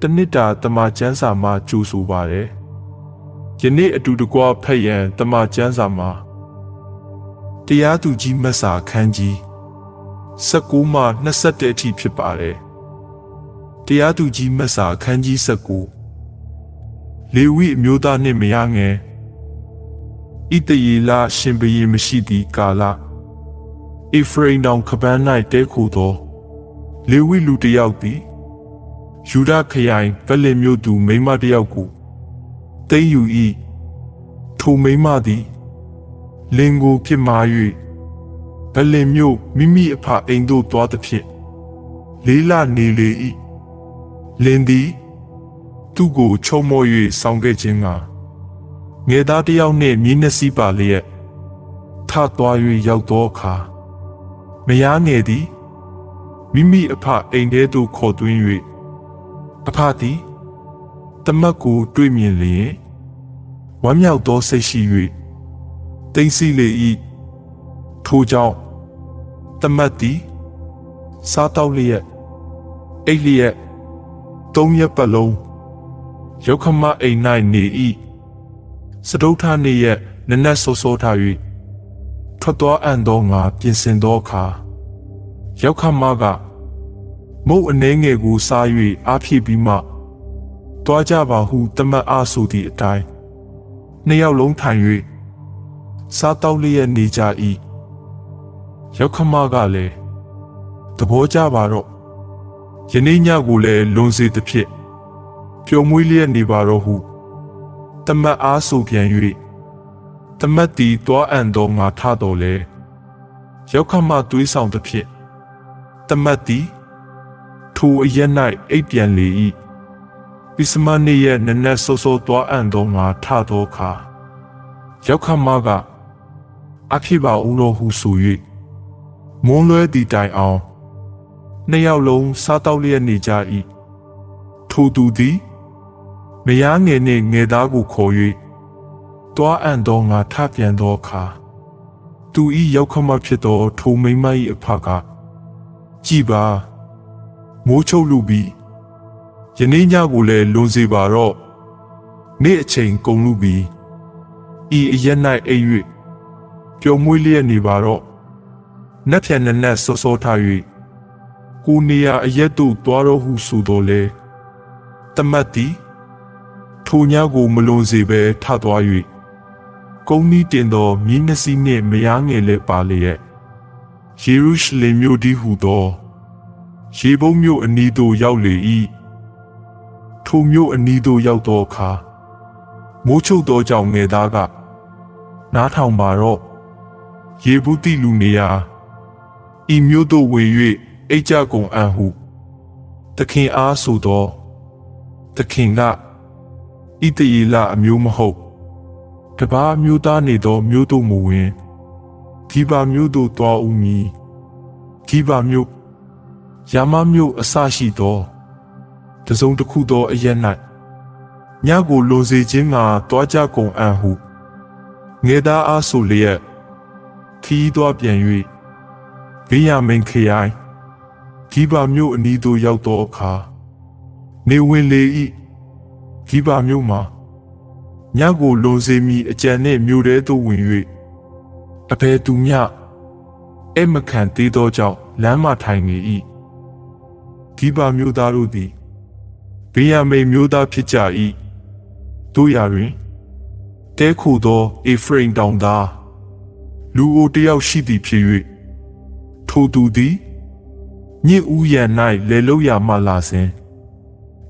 တနစ်တာတမချန်းစာမှာကြိုဆိုပါတယ်ယနေ့အတူတကွဖတ်ရန်တမချန်းစာမှာတရားသူကြီးမတ်စာခန်းကြီး19မှ21အထိဖြစ်ပါတယ်တရားသူကြီးမတ်စာခန်းကြီး19လေဝိအမျိုးသားနှင့်မရငယ်ဣတယေလရှင်ဘယေမရှိသည့်ကာလအေဖရိမ်တောင်ခပန်း၌တဲခိုသော လေဝိလူတစ်ယောက်သည် ယူဒခရိုင်ဗက်လင်မြို့သူမိန်းမတစ်ယောက်ကိုတိမ့်ယူ၏ထိုမိန်းမသည်လင်ကိုပြစ်မှား၍ဗက်လင်မြို့မိမိအဖအိမ်သို့သွားသည်ဖြင့်လေးလနေလေ၏လင်သည်သူ့ကိုချုံမော့၍ဆောင်းခဲ့ခြင်းကငယ်သားတစ်ယောက်နှင့်မြင်းနှစီးပါလျက်ထသွား၍ရောက်သောအခါမယားငယ်သည်မိမိအဖအိမ်ထဲသို့ခေါ်သွင်း၍ အဖသည်တမတ်ကိုတွေ့မြင်လျင်ဝမ်းမြောက်သောစိတ်ရှိ၍တိမ်စီလေ၏ထိုကြောင့်တမတ်သည်စားတောက်လျက်အိတ်လျက်သုံးရက်ပတ်လုံးရောက်ခမအိမ်၌နေ၏စတုထနေ့ရက်နနက်စောစောထ၍ထွက်သွားအံ့သောငါပြင်ဆင်သောအခါရောက်ခမက မုတ်အနေငယ်ကိုစား၍အားဖြည့်ပြီးမှတွားကြပါဟုတမတ်အားဆိုသည့်အတိုင်းနှစ်ယောက်လုံးထိုင်၍စားတောက်လျက်နေကြ၏ရောက်ခမကလည်းသဘောကျပါတော့ယနေ့ညကိုလည်းလွန်စေသဖြင့်ပျော်မွေးလျက်နေပါတော့ဟုတမတ်အားဆိုပြန်၍တမတ်သည်တွားအံ့သောငါထတော်လဲရောက်ခမသွေးဆောင်သဖြင့်တမတ်သည် ထိုအရက်၌အိပ်ပြန်လေ၏ပစ္စမနေ့ရက်နနက်စောစောတွားအံ့သောငါထသောအခါရောက်ခမကအဖြစ်ပါဦးလို့ဟုဆို၍မွန်းလွဲသည့်တိုင်အောင်နှစ်ယောက်လုံးစားတောက်လျက်နေကြ၏ထိုသူသည်မယားငယ်နှင့်ငယ်သားကိုခေါ်၍တွားအံ့သောငါထပြန်သောအခါသူ၏ရောက်ခမဖြစ်သောထိုမိန်းမ၏အဖကကြည်ပါ မိုးချုပ်လူပြီးယနေ့ညကိုလည်းလွန်စေပါတော့နေ့အချိန်ကုန်လူပြီးဤအရက်၌အိပ်၍ပျော်မွေးလျက်နေပါတော့နက်ဖြန်နက်နက်စောစောထား၍ကိုနေရအရက်တို့သွားတော့ဟုဆိုတော်လေတမတ်သည်ထိုညကိုမလွန်စေဘဲထသွား၍ကုန်းနီးတင်သောမြင်းနှစီးနှင့်မယားငယ်လည်းပါလျက်ယေရုရှလင်မြို့ဒီဟုသော ရေဘုံမြို့အနီးသို့ရောက်လေ၏ထိုမြို့အနီးသို့ရောက်သောအခါမိုးချုပ်သောကြောင့်ငယ်သားကနားထောင်ပါတော့ရေဘူးတိလူနေရာဤမြို့သို့ဝင်၍အိတ်ကြကုန်အံ့ဟုသခင်အားဆိုသောသခင်ကဣတယေလအမျိုးမဟုတ်တပါးမျိုးသားနေသောမျိုးတို့မဝင်ဒီပါမျိုးတို့တွားဦးမည်ဒီပါမျိုး ယာမမျိုးအစရှိသောတစုံတစ်ခုသောအရက်၌ညကိုလိုစေခြင်းကတွားကြကုန်အံ့ဟုငယ်သားအားဆိုလျက်ခီးသွားပြန်၍ဘေးရမင်ခရိုင်ဒီပါမျိုးအနီးသို့ရောက်သောအခါနေဝင်လေ၏ဒီပါမျိုးမှာညကိုလွန်စေမိအကြံနှင့်မြို့ထဲသို့ဝင်၍အဘယ်သူမျှအမခံသေးသောကြောင့်လမ်းမထိုင်နေ၏ ဒီပါမျိုးသားတို့သည်ဘေးရမိန်မျိုးသားဖြစ်ကြ၏တို့ရာတွင်တဲခိုသောအေဖရိမ်တောင်သားလူအိုတယောက်ရှိသည်ဖြစ်၍ထိုသူသည်ညစ်ဦးရန်၌လေလုရာမှလာစဉ်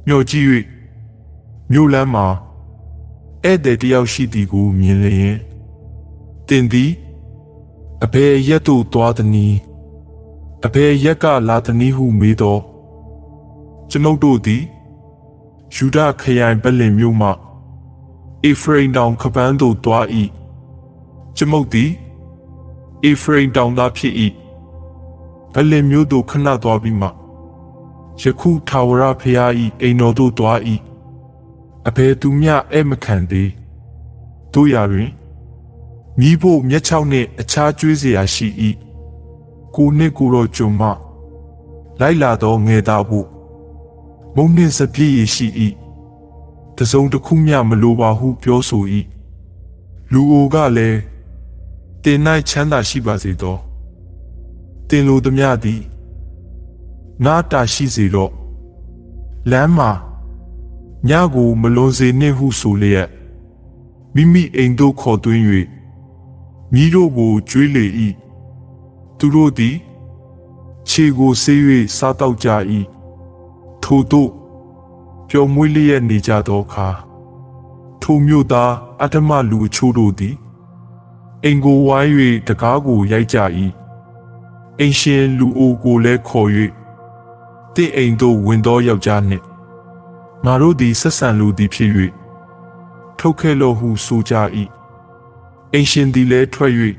မျောကြည့်၍မြို့လမ်းမှာဧည့်သည်တယောက်ရှိသည်ကိုမြင်လျင်တင်သည်အဘယ်ရက်သို့သွားသနည်းအဘယ်ရက်ကလာသနည်းဟုမေးတော့ ကျွန်ုပ်တို့သည်ယူဒခရိုင်ပလင်မြို့မှအေဖရိန်တောင်ခပန်းသို့သွား၏ကျွန်ုပ်သည်အေဖရိန်တောင်သားဖြစ်၏ပလင်မြို့သို့ခဏသွားပြီးမှယခုထာဝရဖျား၏အိမ်တော်သို့သွား၏အဘယ်သူမျှအဲ့မခံသေးတို့ရတွင်မိဖို့မျက်ချောက်နှင့်အခြားကျွေးစရာရှိ၏ကိုနှင့်ကိုတော်ကြုံမလိုက်လာသောငယ်သားဖို့ မုံနှင့်စပြည့်ရရှိ၏တစုံတစ်ခုမျှမလိုပါဟုပြောဆို၏လူအိုကလည်းတင်၌ချမ်းသာရှိပါစေသောတင်လိုသည်မြသည်ငါတာရှိစေတော့လမ်းမှာညကိုမလွန်စေနှင့်ဟုဆိုလျက်မိမိအိမ်သို့ခေါ်သွင်း၍မိတို့ကိုကျွေးလေ၏သူတို့သည်ခြေကိုဆေး၍စားတောက်ကြ၏ ထို့သို့ပျော်မွေးလျက်နေကြသောအခါထိုမြို့သားအတ္တမလူအချို့တို့သည်အိမ်ကိုဝိုင်း၍တကားကိုရိုက်ကြ၏အိမ်ရှင်လူအိုကိုလည်းခေါ်၍တင့်အိမ်သို့ဝင်သောယောက်ျားနှင့်ငါတို့သည်ဆက်ဆံလူသည်ဖြစ်၍ထုတ်ခဲ့လို့ဟုဆိုကြ၏အိမ်ရှင်သည်လည်းထွက်၍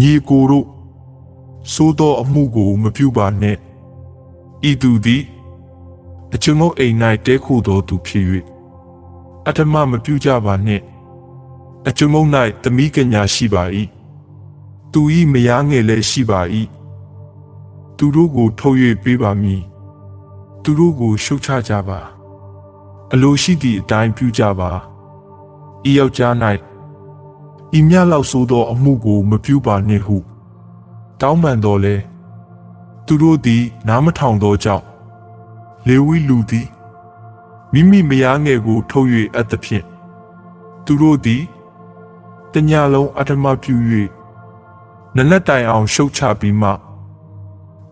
ညီကိုတို့သို့သောအမှုကိုမပြုပါနှင့်ဤသူသည် အကျွန်ုပ်အိမ်၌တဲခိုသောသူဖြစ်၍အထမမပြုကြပါနှင့်အကျွန်ုပ်၌သမီးကညာရှိပါ၏သူ၏မယားငယ်လည်းရှိပါ၏သူတို့ကိုထုတ်၍ပေးပါမည်သူတို့ကိုရှုတ်ချကြပါ အလိုရှိသည့်အတိုင်းပြုကြပါဤယောက်ျား၌ဤမြလောက်ဆိုသောအမှုကိုမပြုပါနှင့်ဟု တောင်းပန်တော်လဲသူတို့သည် နားမထောင်သောကြောင့် လေဝိလူသည်မိမိမယားငယ်ကို ထုတ်၍အပ်သဖြင့်သူတို့သည်တညလုံးအထမပြု၍နနက်တိုင်အောင်ရှုတ်ချပြီးမှ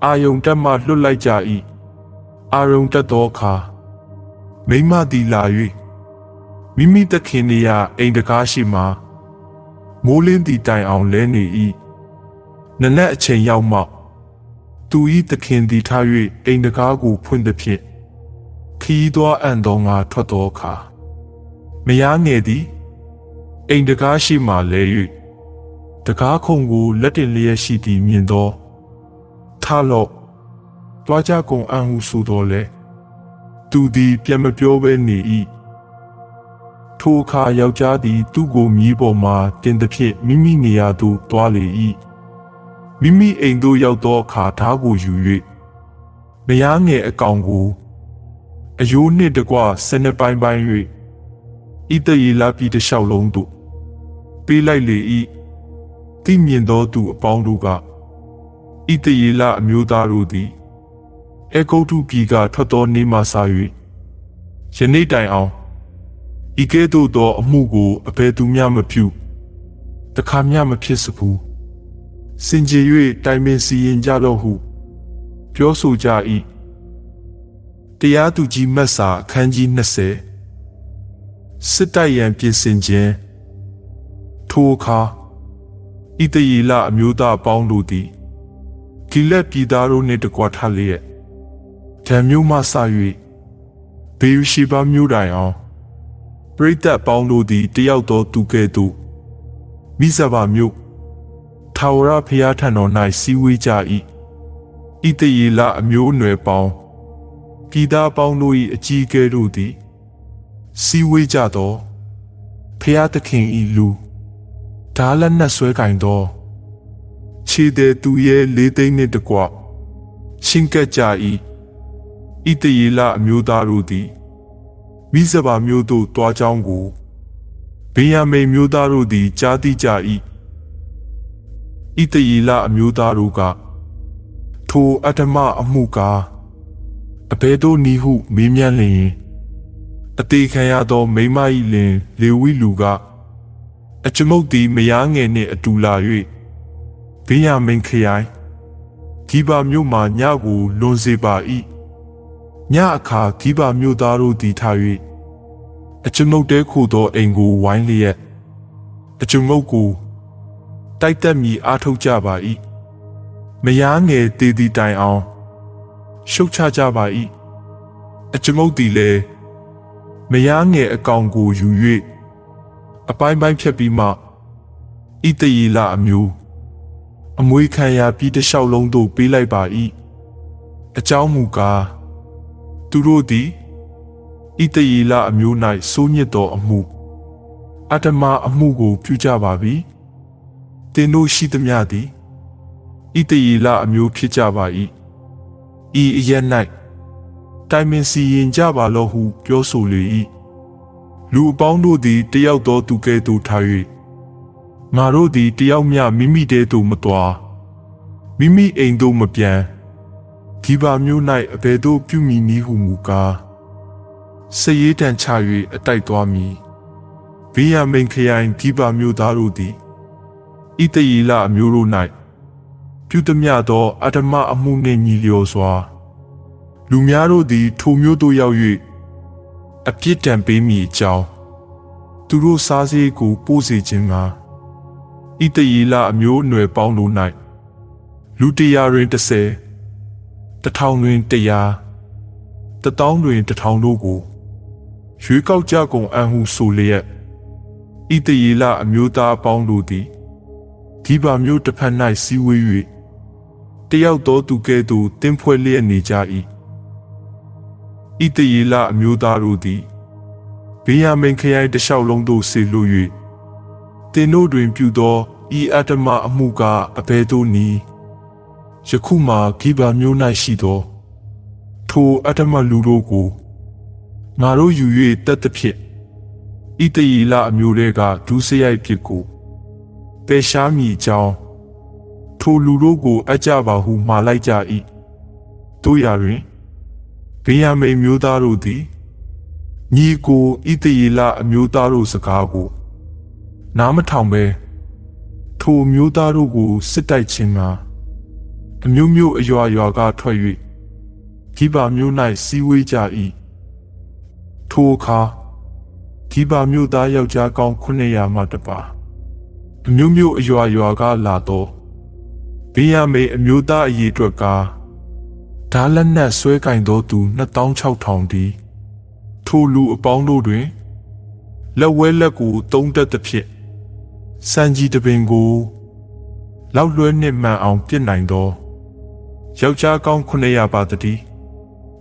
အာယုံတက်မှလွတ်လိုက်ကြ၏အာယုံတက်သောအခါမိမသည်လာ၍မိမိတခင်နေရအိမ်တကားရှိမှမိုးလင်းသည်တိုင်အောင်လဲနေ၏နနက်အချိန်ရောက်မှ သူ၏သခင်သည်ထား၍အိမ်တကားကိုဖွင့်သည်ဖြင့်ခီးသောအံ့သောငါထွက်သောအခါမယားငယ်သည်အိမ်တကားရှိမှလဲ၍တကားခုံကိုလက်တင်လျက်ရှိသည်မြင်သောထားလော့တွားကြကုန်အံ့ဟုဆိုတော်လဲသူသည်ပြန်မပြောဘဲနေ၏ထိုအခါယောက်ျားသည် သူ့ကိုမြည်ပေါ်မှတင်သည်ဖြင့်မိမိနေရာသို့တွားလေ၏ မိမိအိမ်သို့ရောက်သောအခါဓားကိုယူ၍မယားငယ်အကောင်ကိုအယိုးနှင့်တကွဆယ်နှစ်ပိုင်းပိုင်း၍ဣတရေလပြည်တစ်လျှောက်လုံးသို့ပေးလိုက်လေ၏သိမြင်သောသူအပေါင်းတို့ကဣတရေလအမျိုးသားတို့သည်အေဂုတ်တုပြည်ကထွက်သောနေမှစ၍ယနေ့တိုင်အောင်ဤကဲ့သို့သောအမှုကိုအဘယ်သူမျှမပြုတခါမျှမဖြစ်စဘူး စင်ကြယ်၍တိုင်ပင်စီရင်ကြတော့ဟုပြောဆိုကြ၏တရားသူကြီးမတ်စာအခန်းကြီး20စစ်တိုက်ရန်ပြင်ဆင်ခြင်းထိုအခါဣတယေလအမျိုးသားအပေါင်းတို့သည်ဂိလက်ပြည်သားတို့နှင့်တကွထလျက်ဓမ္မျိုးမှစ၍ဘေရရှိဘာမျိုးတိုင်အောင်ပရိသတ်ပေါင်းတို့သည်တယောက်သောသူကဲ့သို့မိဇဘာမျိုး ထာဝရဘုရားထံတော်၌စည်းဝေးကြ၏ဣတယေလအမျိုးအနွယ်ပေါင်းပြည်သားပေါင်းတို့၏အကြီးအကဲတို့သည်စည်းဝေးကြသောဖျားသခင်ဤလူဓာလက်နက်ဆွဲကင်သောခြေသည်သူရဲ့လေးသိန်းနှင့်တကွချင်းကပ်ကြ၏ဣတယေလအမျိုးသားတို့သည်မိဇဘာမျိုးတို့တွားကြောင်းကိုဗေယမိန်မျိုးသားတို့သည်ကြားသိကြ၏ ဣတယေလအမျိုးသားတို့ကထိုအတ္တမအမှုကားအဘယ်သို့နည်းဟုမေးမြန်းလျင်အသေးခံရသော မိမ၏လင် လေဝိလူကအချမုတ်သည်မယားငယ်နှင့်အတူလာ၍ဘေးရမိန်ခရိုင်ဂီဘာမြို့မှညကိုလွန်စေပါ၏ညအခါဂီဘာမြို့သားတို့သည်ထား၍အချမုတ်တဲခိုသောအိမ်ကိုဝိုင်းလျက်အချမုတ်ကို တိုက်တက်မီအားထုတ်ကြပါ၏မယားငယ်တည်တည်တိုင်အောင်ရှုတ်ချကြပါ၏အကျမုတ်သည်လည်းမယားငယ်အကောင်ကိုယူ၍အပိုင်းပိုင်းဖြတ်ပြီးမှဣတယေလအမျိုးအမွေခံရပြီးတလျှောက်လုံးသို့ပေးလိုက်ပါ၏အကြောင်းမူကားသူတို့သည်ဣတယေလအမျိုး၌စိုးညစ်သောအမှုအတ္တမအမှုကိုပြုကြပါပြီ တင်တို့ရှိသမျှသည်ဣတယေလအမျိုးဖြစ်ကြပါ၏ဤအရ၌ဣတိုင်ပင်စီရင်ကြပါလောဟုပြောဆိုလေ၏လူအပေါင်းတို့သည်တယောက်သောသူကဲ့သို့ထား၍ငါတို့သည်တယောက်မျှမိမိတဲသို့မသွားမိမိအိမ်သို့မပြန်ဒီပါမျိုး၌အဘယ်သို့ပြုမိနည်းဟုမူကားစည်ရေးတန်ချ၍အတိုက်သွားမည်ဘေးရမိန်ခရိုင်ဒီပါမျိုးသားတို့သည် ဣတယေလအမျိုးတို့၌ပြုသမျှသောအတ္တမအမှုနှင့်ညီလျော်စွာ လူများတို့သည် ထိုမျိုးသို့ရောက်၍အပြစ်ဒဏ်ပေးမိအကြောင်းသူတို့စားစည်းကိုပို့စေခြင်းကဣတယေလအမျိုးအနွယ်ပေါင်းတို့၌လူတရာတွင်30တထောင်တွင်100တတောင်းတွင်တထောင်တို့ကိုရွေးကောက်ကြကုန်အံ့ဟုဆိုလျက်ဣတယေလအမျိုးသားအပေါင်းတို့သည် ဒီပါမျိုးတစ်ဖက်၌စီဝေး၍တယောက်သောသူကဲ့သို့တင်းဖွဲ့လျက်နေကြ၏ဣတယေလအမျိုးသားတို့သည်ဘေးရမိန်ခရိုင်တစ်လျှောက်လုံးသို့ဆေလွ၍တင်တို့တွင်ပြုသောဤအတ္တမအမှုကအဘယ်သို့နည်းယခုမှဂိဗာမျိုး၌ရှိသော ထိုအတ္တမလူတို့ကိုငါတို့ယူ၍တက်သဖြင့်ဣတယေလအမျိုးတွေကဒုစရိုက်ဖြစ်ကို ပယ်ရှားမိအကြောင်းထိုလူတို့ကိုအကြပါဟုမှားလိုက်ကြ၏တို့ရာတွင်ဘေးရမိန်မျိုးသားတို့သည်ညီကိုဣတယေလအမျိုးသားတို့စကားကို နားမထောင်ပဲထိုမျိုးသားတို့ကိုစစ်တိုက်ခြင်းကအမျိုးမျိုးအရွာရွာကထွက်၍ဒီပါမျိုး၌စီဝေးကြ၏ထိုအခါဒီပါမျိုးသားယောက်ျားကောင်း900မှတပါ အမျိုးမျိုးအရွာရွာကလာတော့ဘေးရမေအမျိုးသားအရေးအတွက်ကဓာလက်နက်ဆွဲကင်သောသူ26000ဒီထိုလူအပေါင်းတို့တွင်လက်ဝဲလက်ကိုတုံးတက်သဖြင့်စံကြီးတပင်ကိုလောက်လွဲနှင့်မှန်အောင်ပြစ်နိုင်သောယောက်ျားကောင်း900ပါတည်း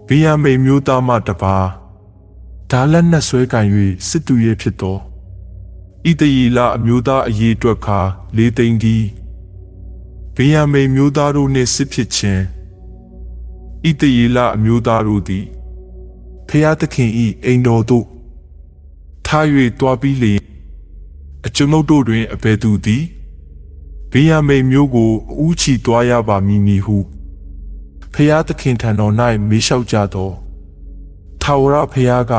ဘေးရမေမျိုးသားမှတပါဓာလက်နက်ဆွဲကင်၍စစ်တူရဲဖြစ်သော ဣတယေလအမျိုးသားအရေးအတွက်ခါလေးသိန်းဒီဘေးရမေမျိုးသားတို့နှင့်စစ်ဖြစ်ခြင်းဣတယေလအမျိုးသားတို့သည်ဖျားသခင်ဤအိမ်တော်သို့ထား၍တွားပြီးလေအကျွန်ုပ်တို့တွင်အဘယ်သူသည်ဘေးရမေမျိုးကိုအူးချီတွားရပါမည်မည်ဟုဖျားသခင်ထံတော်၌မေးလျှောက်ကြသောထာဝရဖျားက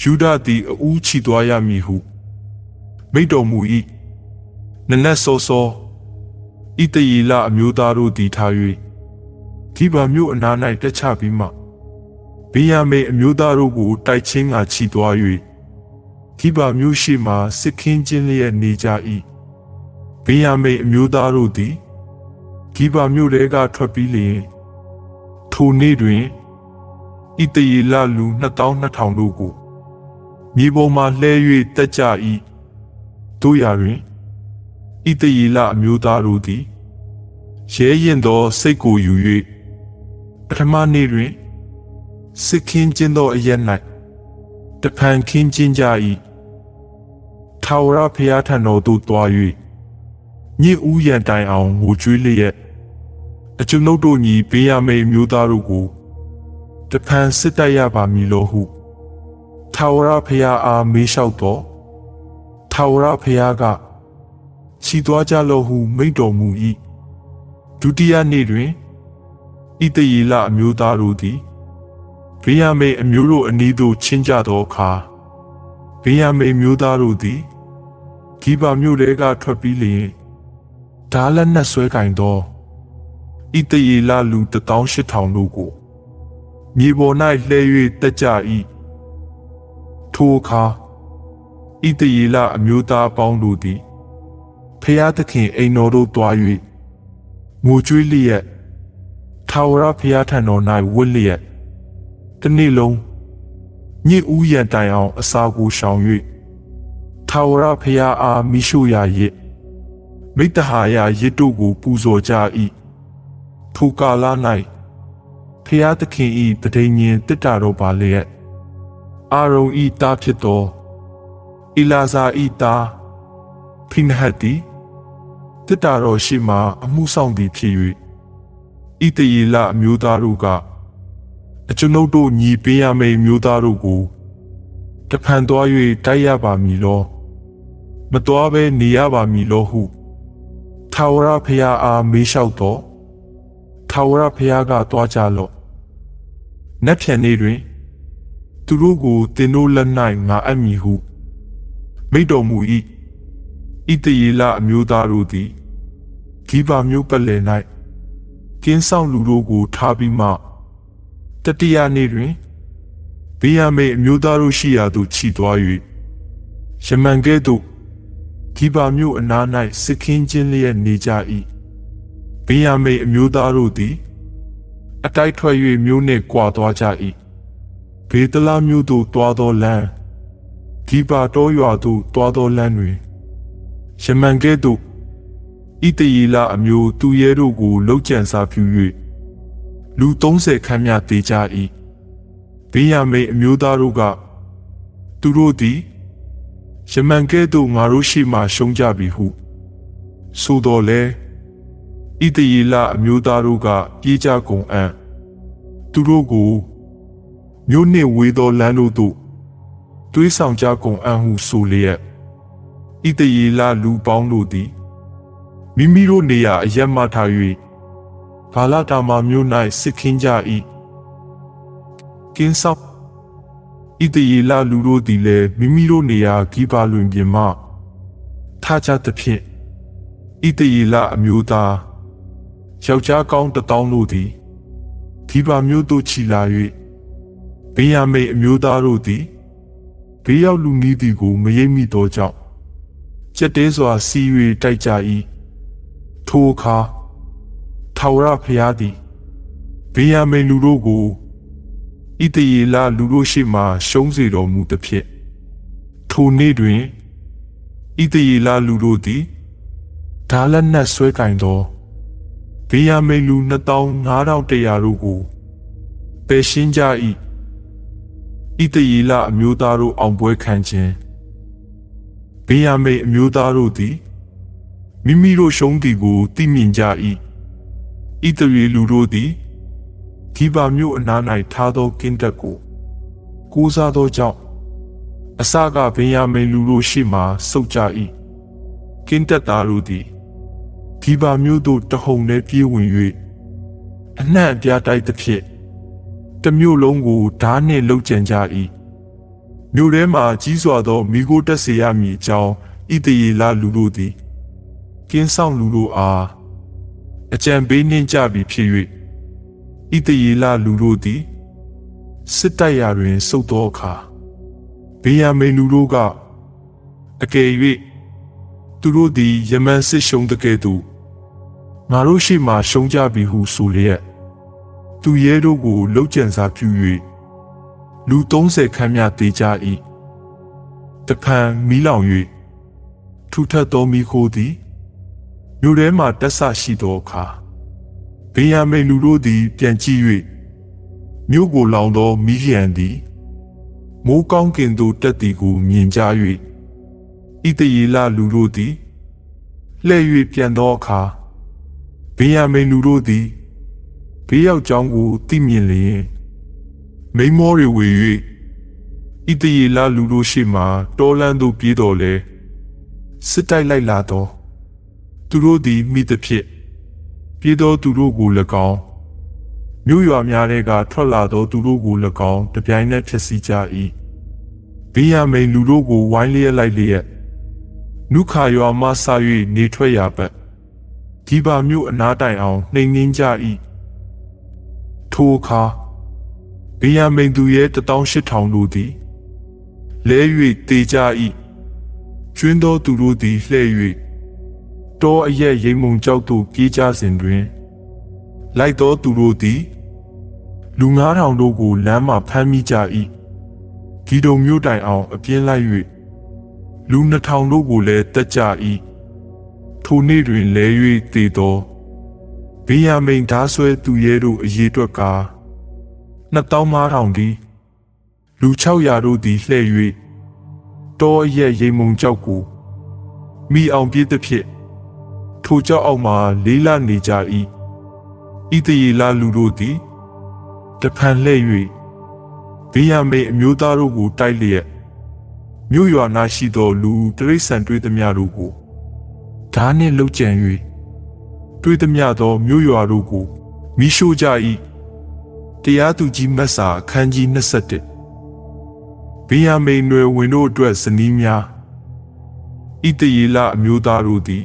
ယူဒသည်အူးချီသွားရမည်ဟု မိတ်တော်မူ၏နနက်စောစောဣတယေလအမျိုးသားတို့တည်ထား၍ဒီဗာမျိုးအနား၌တက်ချပြီးမှဘေးရမေအမျိုးသားတို့ကိုတိုက်ချင်းကချီသွား၍ဒီဗာမျိုးရှိမှစစ်ခင်းချင်းလျက်နေကြ၏ဘေးရမေအမျိုးသားတို့သည်ဒီဗာမျိုးတွေကထွက်ပြီးလျင်ထိုနေ့တွင်ဣတယေလလူ2200တို့ကိုမြေပေါ်မှလှဲ၍တက်ကြ၏ တို့ရာတွင်ဣတယေလအမျိုးသားတို့သည်ရဲရင်သောစိတ်ကိုယူ၍ပထမနေ့တွင်စစ်ခင်းကျင်းသောအရက်၌တဖန်ခင်းကျင်းကြ၏ထာဝရဘုရားထံတော်သို့တွား၍ညစ်ဦးရန်တိုင်အောင်ငိုကြွေးလျက်အကျွန်ုပ်တို့ညီပေးရမယ့်မျိုးသားတို့ကိုတဖန်စစ်တိုက်ရပါမည်လို့ဟုထာဝရဘုရားအားမေးလျှောက်တော့ ထာဝရဘုရားကခြီသွားကြလောဟုမိန့်တော်မူ၏ဒုတိယနေ့တွင်ဣတယေလအမျိုးသားတို့သည်ဘေးရမေအမျိုးတို့အနီးသို့ချင်းကြသောအခါဘေးရမေအမျိုးသားတို့သည်ဂိဗာမြို့တဲကထွက်ပြီးလျင်ဓာလက်နက်ဆွဲကင်သောဣတယေလလူ18000တို့ကိုမြေပေါ်၌လှဲ၍တက်ကြ၏ထိုအခါ ဣတယေလအမျိုးသားပေါင်းတို့သည်ဖျားသခင်အိမ်တော်သို့တွား၍ငိုကြွေးလျက်ထာဝရဘုရားထံတော်၌ဝတ်လျက်တနေ့လုံးညစ်ဦးရန်တိုင်အောင်အစာကိုရှောင်၍ထာဝရဘုရားအားမိရှုရာရစ်မိတ္တဟာယရစ်တို့ကိုပူဇော်ကြ၏ထိုကာလ၌ဖျားသခင်ဤတဒိန်ရင်တစ်တာတော်ပါလျက်အာရုံဤတာဖြစ်သော အီလာဇာဤတာဖိနဟတ်တီတစ်တာတော်ရှိမှအမှုဆောင်သည်ဖြစ်၍ဣတယေလအမျိုးသားတို့ကအကျွန်ုပ်တို့ညီပေးရမယ့်မျိုးသားတို့ကိုတဖန်သွား၍တိုက်ရပါမည်လောမတော်ဘဲနေရပါမည်လောဟုထာဝရဖျားအားမေးလျှောက်တော့ထာဝရဖျားကသွားကြလော့နက်ဖြန်နေ့တွင် သူတို့ကိုတင်တို့လက်၌ငါအပ်မည်ဟု မိတ်တော်မူ၏ဣတယေလအမျိုးသားတို့သည်ဂိဗာမျိုးပတ်လည်၌ကင်းဆောင်လူတို့ကိုထားပြီးမှတတိယနေ့တွင်ဘေးရမေအမျိုးသားတို့ရှိရာသို့ခြိသွား၍ယမန်ကဲ့သို့ဂိဗာမျိုးအနား၌စစ်ခင်းချင်းလျက်နေကြ၏ဘေးရမေအမျိုးသားတို့သည်အတိုက်ထွက်၍မျိုးနှင့်ကွာသွားကြ၏ဘေးတလာမျိုးသို့တွားသောလမ်း ဂိဗာတောရွာသို့တွားသောလမ်းတွင်ယမန်ကဲ့သို့ဣတယေလအမျိုးသူရဲတို့ကိုလှုပ်ကြံစားပြု၍လူ30ခန်းမြတေကြ၏ဘေးရမေအမျိုးသားတို့ကသူတို့သည်ယမန်ကဲ့သို့ငါတို့ရှိမှရှုံးကြပြီဟုဆိုတော်လဲဣတယေလအမျိုးသားတို့ကပြေးကြကုန်အံ့သူတို့ကိုမြို့နှင့်ဝေးသောလမ်းတို့သို့ တွေးဆောင်ကြကုန်အံ့ဟုဆိုလျက်ဣတယေလလူပေါင်းတို့သည်မိမိတို့နေရာအရက်မှထား၍ဘာလတာမာမြို့၌စစ်ခင်းကြ၏ကင်းဆောက်ဣတယေလလူတို့သည်လည်းမိမိတို့နေရာဂိဘာလွင်ပြင်မှထားကြသဖြင့်ဣတယေလအမျိုးသားယောက်ျားကောင်းတစ်တောင်းတို့သည်ဂိဘာမြို့သို့ခြိလာ၍ဘေးရမိတ်အမျိုးသားတို့သည် ဘေးရောက်လူနည်းသည်ကိုမရိပ်မိသောကြောင့်ကြက်တဲစွာစီး၍တိုက်ကြ၏ထိုအခါထာဝရဘုရားသည်ဘေးရမိန်လူတို့ကိုဣတယေလလူတို့ရှိမှရှုံးစေတော်မူသဖြင့်ထိုနေ့တွင်ဣတယေလလူတို့သည်ဒါလက်နက်ဆွဲကင်သောဘေးရမိန်လူ2500တို့ကိုပယ်ရှင်းကြ၏ ဣတယေလအမျိုးသားတို့အောင်ပွဲခံခြင်းဘေးရမိန်အမျိုးသားတို့သည်မိမိတို့ရှုံးသည်ကိုသိမြင်ကြ၏ဣတရေလူတို့သည်ဒီပါမျိုးအနား၌ထားသောကင်းတက်ကိုကိုးစားသောကြောင့်အစကဗင်ယာမိန်လူတို့ရှိမှစုတ်ကြ၏ကင်းတက်သားတို့သည်ဒီပါမျိုးတို့တဟုန်နဲ့ပြေးဝင်၍အနှံ့အပြားတိုက်သဖြင့် တမျိုးလုံးကိုဓားနှင့်လှုပ်ကြံကြ၏မြို့ထဲမှကြီးစွာသောမိโกတက်စေရမည်အကြောင်းဣတရေလလူတို့သည်ကင်းဆောင်လူတို့အားအကြံပေးနှင့်ကြပြီဖြစ်၍ဣတယေလလူတို့သည်စစ်တိုက်ရာတွင်စုတ်သောအခါဘေးရမိန်လူတို့ကအကယ်၍သူတို့သည်ယမန်စစ်ရှုံးတကယ်သို့ငါတို့ရှိမှရှုံးကြပြီဟုဆိုလျက် သူရဲတို့ကိုလှုပ်ကြံစားပြု၍လူ30ခန်းမြတေကြ၏တဖန်မီးလောင်၍ထူထပ်သောမိခိုးသည်မြို့ထဲမှတက်ဆရှိသောအခါဘေးရမိန်လူတို့သည် ပြန်ကြည့်၍မြို့ကိုလောင်သောမိလျံသည်မိုးကောင်းကင်သို့တက်သည်ကိုမြင်ကြ၍ဣတယေလလူတို့သည်လှည့်၍ပြန်သောအခါဘေးရမိန်လူတို့သည် ဘေးရောက်ကြောင်းကိုသိမြင်လျင်မိမောတွေဝေ၍ဣတယေလလူတို့ရှိမှတောလန်းသို့ပြေးတော်လဲစစ်တိုက်လိုက်လာသောသူတို့သည်မိသဖြင့်ပြေးသောသူတို့ကို၎င်းမြို့ရွာများထဲကထွက်လာသောသူတို့ကို၎င်းတပြိုင်နက်ဖြစ်စီကြ၏ဘေးရမိန်လူတို့ကိုဝိုင်းလျက်လိုက်လျက်နုခါရွာမှဆ၍နေထွက်ရပတ်ဒီပါမြို့အနားတိုင်အောင်နှိမ်နှင်းကြ၏ ထိုအခါဘေးရမိန်သူရဲ့18000တို့သည်လဲ၍တေကြ၏ကျွင်းသောသူတို့သည်လှဲ့၍တောအရက်ရိမ်မုံကြောက်သို့ပြေးကြစဉ်တွင် လိုက်သောသူတို့သည် လူ9000တို့ကိုလမ်းမှဖမ်းမိကြ၏ဂီဒုံမျိုးတိုင်အောင်အပြင်းလိုက်၍လူ2000တို့ကိုလည်းတက်ကြ၏ထိုနေ့တွင်လဲ၍တည်သော ဘေးရမိန်ဓာဆွဲသူရဲတို့အရေးအတွက်က2500ဒီလူ600တို့သည်လှဲ့၍တောအရက်ရိမ်မုံကြောက်ကိုမိအောင်ပြည့်သဖြင့်ထိုကြောက်အောက်မှလေးလနေကြ၏ဣတယေလလူတို့သည်တဖန်လှည့်၍ဘေးရမိတ်အမျိုးသားတို့ကိုတိုက်လျက်မြို့ရွာနာရှိသောလူတရိษံတွေးသမျှတို့ကိုဓာနှင့်လှုပ်ကြံ၍ တွေးသမျှသောမြို့ရွာတို့ကိုမိရှို့ကြ၏တရားသူကြီးမတ်စာအခန်းကြီး21ဘေးရမိန်နွယ်ဝင်တို့အတွက်ဇနီးများဣတယေလအမျိုးသားတို့သည်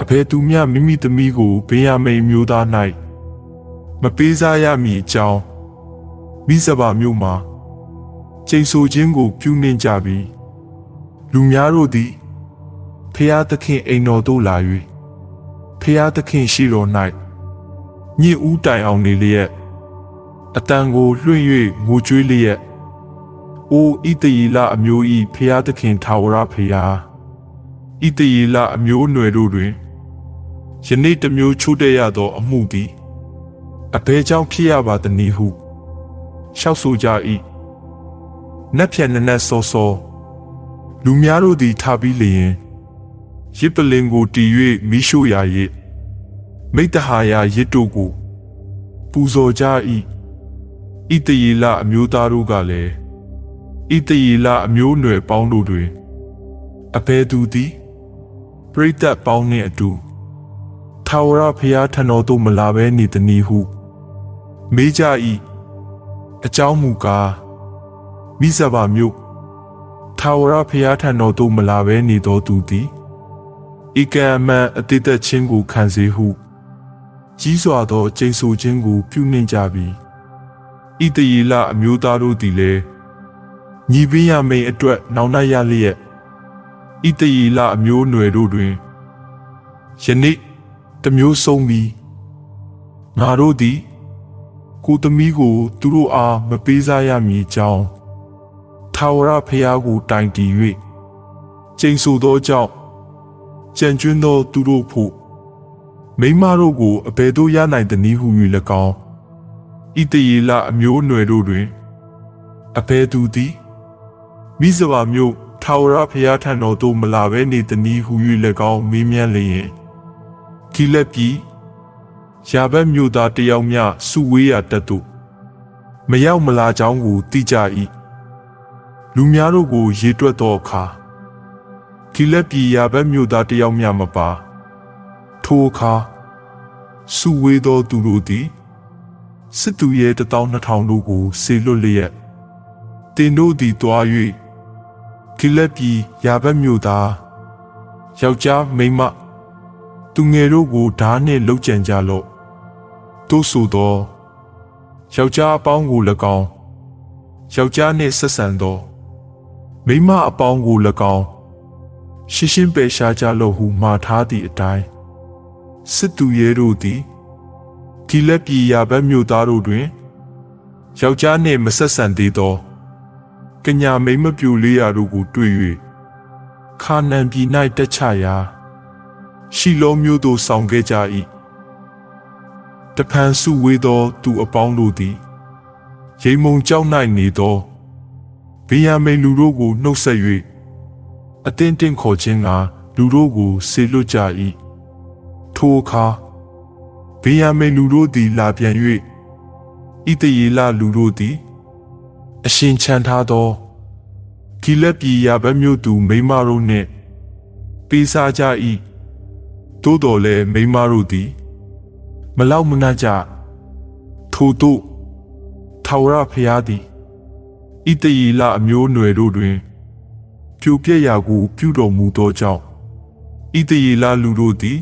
အဘယ်သူမျှမိမိသမီးကိုဘေးရမိန်မျိုးသား၌မပေးစားရမည်အကြောင်းမိစဘာမျိုးမှာကျိန်ဆိုခြင်းကို ပြုနှင့်ကြပြီးလူများတို့သည်ဖျားသခင်အိမ်တော်သို့လာ၍ ဖျားသခင်ရှိတော်၌ညစ်ဦးတိုင်အောင်နေလျက်အတန်ကိုလွှင့်၍ငိုကြွေးလျက်အိုဣတယေလအမျိုး၏ဖျားသခင်ထာဝရဖျားဣတယေလအမျိုးအနွယ်တို့တွင်ယနေ့တစ်မျိုးချိုးတဲ့ရသော အမှုသည်အဘယ်ကြောင့်ဖြစ်ရပါသနည်းဟုရှောက်ဆိုကြ၏နက်ဖြန်နက်နက်စောစောလူများတို့သည်ထပြီးလျင် ရစ်ပလင်ကိုတီ၍မိရှို့ရာရစ်မိတ္တဟာယာရစ်တို့ကို ပူဇော်ကြ၏ဣတယေလအမျိုးသားတို့ကလည်းဣတယေလအမျိုးအနွယ်ပေါင်းတို့တွင်အဘယ်သူသည်ပရိသတ်ပေါင်းနှင့်အတူထာဝရဘုရားထံတော်သို့မလာဘဲနေသည်နည်းဟု မေးကြ၏အကြောင်းမူကားမိဇဘာမြို့ထာဝရဘုရားထံတော်သို့မလာဘဲနေသောသူသည် ဤကံအမှန်အတိတ်သက်ချင်းကိုခံစေဟု ကြီးစွာသောကျိန်ဆိုခြင်းကို ပြုနှင့်ကြပြီဣတယေလအမျိုးသားတို့သည်လည်းညီပင်ရမိန်အတွက် နောင်တရလျက်ဣတယေလအမျိုးအနွယ်တို့တွင်ယနေ့တစ်မျိုးဆုံးပြီးငါတို့သည်ကိုသမီးကို သူတို့အားမပေးစားရမည်ကြောင်းထာဝရဘုရားကို တိုင်တည်၍ကျိန်ဆိုသောကြောင့် ကြံကျွန်းသောသူတို့ဖို့မိမတို့ကိုအဘယ်သို့ရနိုင်သနည်းဟု၍၎င်းဣတယေလအမျိုးအနွယ်တို့တွင်အဘယ်သူသည်မိဇဝါမျိုးထာဝရဘုရားထံတော်သို့မလာဘဲနေသနည်းဟု၍၎င်းမေးမြန်းလျင်ဂိလက်ပြည်ရာဘက်မြို့သားတယောက်မျှစုဝေးရာတက်သို့မရောက်မလာကြောင်းကိုသိကြ၏လူများတို့ကိုရေတွက်သောအခါ ဂိလက်ပြည်ရာဘက်မြို့သားတယောက်မျှမပါထိုအခါစုဝေးသောသူတို့သည်စစ်သူရဲ12000တို့ကိုဆေလွတ်လျက်တင်တို့သည်တွား၍ဂိလက်ပြည်ရာဘက်မြို့သားယောက်ျားမိန်းမသူငယ်တို့ကိုဓားနှင့်လှုပ်ကြံကြလော့တို့ဆိုသောယောက်ျားအပေါင်းကို၎င်းယောက်ျားနှင့်ဆက်ဆံသောမိန်းမအပေါင်းကို၎င်း ရှင်းရှင်းပယ်ရှားကြလော့ဟုမှာထားသည့်အတိုင်းစစ်သူရဲတို့သည်ဒီလက်ပြည်ရာဘက်မြို့သားတို့တွင်ယောက်ျားနှင့်မဆက်ဆံသေးသောကညာမိမပြူလေးရာတို့ကိုတွေ့၍ခါနန်ပြည်၌တက်ချရာရှီလောမျိုးတို့ဆောင်ခဲ့ကြ၏တဖန်စုဝေးသော သူအပေါင်းတို့သည်ရိမ်မုံကြောက်၌နေသောဗိယမိန်လူတို့ကိုနှုတ်ဆက်၍ အတင်းတင်းခေါ်ခြင်းကလူတို့ကိုဆေလွတ်ကြ၏ထိုအခါဗိယမိန်လူတို့သည်လာပြန်၍ဣတယေလလူတို့သည် အရှင်ချန်ထားသောဂိလက်ပြည်ရာဘက်မြို့သူမိမတို့နှင့်ပေးစားကြ၏သို့တော်လည်းမိမတို့သည် မလောက်မနှကြထို့သို့ထာဝရဘုရားသည်ဣတယေလအမျိုးအနွယ်တို့တွင် ပြိုပြက်ရာကိုပြုတော်မူသောကြောင့်ဣတယေလလူတို့သည်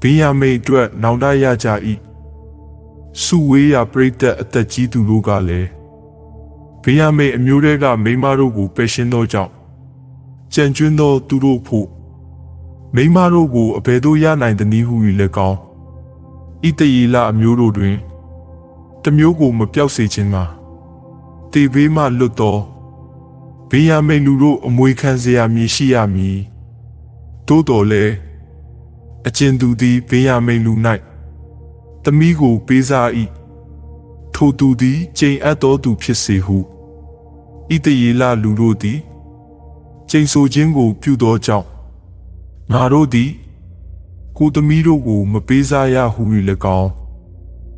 ဗိယမိတ်အတွက်နောင်တရကြ၏စုဝေးရာပရိသတ်အသက်ကြီးသူတို့ကလည်းဗိယမိတ်အမျိုးတွေကမိမတို့ကိုပယ်ရှင်းသောကြောင့်ကြံကျွန်းသောသူတို့ဖို့မိမတို့ကိုအဘယ်သို့ရနိုင်သနည်းဟု၍လည်းကောင်းဣတယေလအမျိုးတို့တွင် တမျိုးကိုမပြောက်စေခြင်းကတေဘေးမှလွတ်သော ဘေးရမိန်လူတို့အမွေခံစရာမည်ရှိရမည်သို့တော်လည်းအကျဉ်သူသည်ဘေးရမိန်လူ၌တမိကိုပေးစား၏ထိုသူသည်ကျိန်အပ်သောသူဖြစ်စေဟုဣတယေလလူတို့သည်ကျိန်ဆိုခြင်းကို ပြုသောကြောင့်ငါတို့သည်ကိုသမီးတို့ကို မပေးစားရဟု၍၎င်း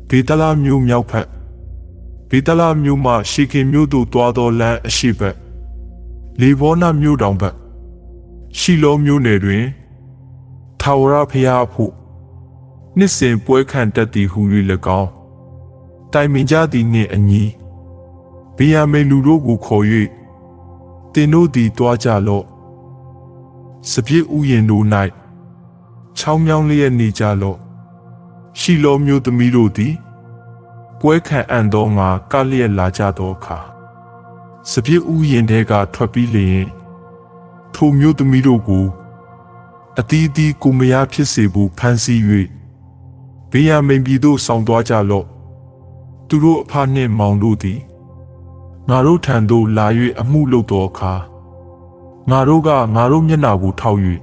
ဒေသလာမျိုးမြောက်ဖက်ဘေတလာမြို့မှရှေခင်မြို့သို့သွားသောလမ်းအရှိဘက် လေဘောနာမြို့တောင်ဘက်ရှီလောမြို့နယ်တွင်ထာဝရဘုရားအဖို့နှစ်စဉ်ပွဲခံတတ်သည်ဟူ၍၎င်းတိုင်ပင်ကြသည်နှင့်အညီဗိယမေလူတို့ကိုခေါ်၍တင်တို့သည်တွားကြလော့စပြည့်ဥယျင်တို့၌ချောင်းမြောင်းလျက်နေကြလော့ရှီလောမျိုးသမီးတို့သည်ပွဲခံအံ့သောငါကလျက်လာကြသောအခါ စပြည့်ဥယျင်ထဲကထွက်ပြီးလျင်ထိုမျိုးသမီးတို့ကိုအတီးအတီးကိုမယားဖြစ်စေဖို့ဖန်ဆီး၍ဘေးရမိန်ပြည်သို့ဆောင်သွားကြလော့သူတို့အဖနှင့်မောင်တို့သည်ငါတို့ထံသို့လာ၍အမှုလုပ်သောအခါငါတို့ကငါတို့မျက်နှာကိုထောက်၍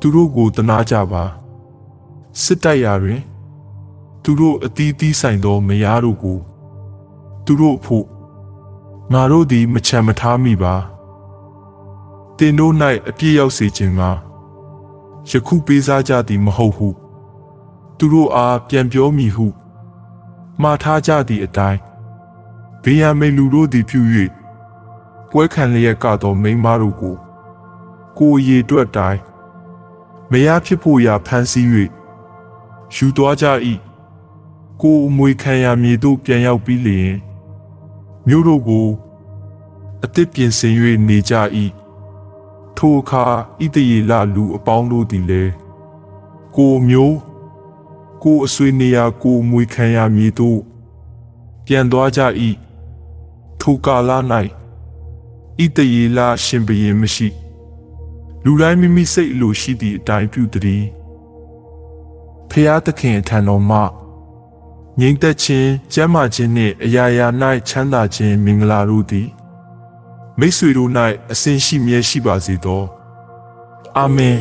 သူတို့ကိုတနာကြပါစစ်တိုက်ရာတွင် သူတို့အတီးတီးဆိုင်သောမယားတို့ကို သူတို့အဖို့ ငါတို့သည်မချမ်းမထားမိပါတင်တို့၌အပြည့်ရောက်စေခြင်းကယခုပေးစားကြသည်မဟုတ်ဟုသူတို့အားပြန်ပြောမိဟုမှားထားကြသည့်အတိုင်းဘေးရမိန်လူတို့သည်ပြု၍ပွဲခံလျက်ကတော့မိန်းမတို့ကို ကိုယ်ရည်အတွက်တိုင်းမရဖြစ်ဖို့ရာဖန်ဆီး၍ယူသွားကြ၏ကိုယ်အမွေခံရမြေသို့ပြန်ရောက်ပြီးလျင် မြို့တို့ကိုအသစ်ပြင်ဆင်၍နေကြ၏ထိုအခါဣတရေလလူအပေါင်းတို့သည်လည်းကိုယ်မျိုးကိုယ်အဆွေနေရာကိုယ်မွေခံရမည်သို့ပြန်သွားကြ၏ထိုကာလ၌ဣတရေလရှင်ဘရင်မရှိ လူတိုင်းမိမိစိတ်အလိုရှိသည့်အတိုင်းပြုသည်ဖျားသခင်အထံတော်မှ ငြိမ်သက်ခြင်းကျမ်းမာခြင်းနှင့်အရာရာ၌ချမ်းသာခြင်းမင်္ဂလာတို့သည်မိတ်ဆွေတို့၌အစဉ်ရှိမြဲရှိပါစေသောအာမင်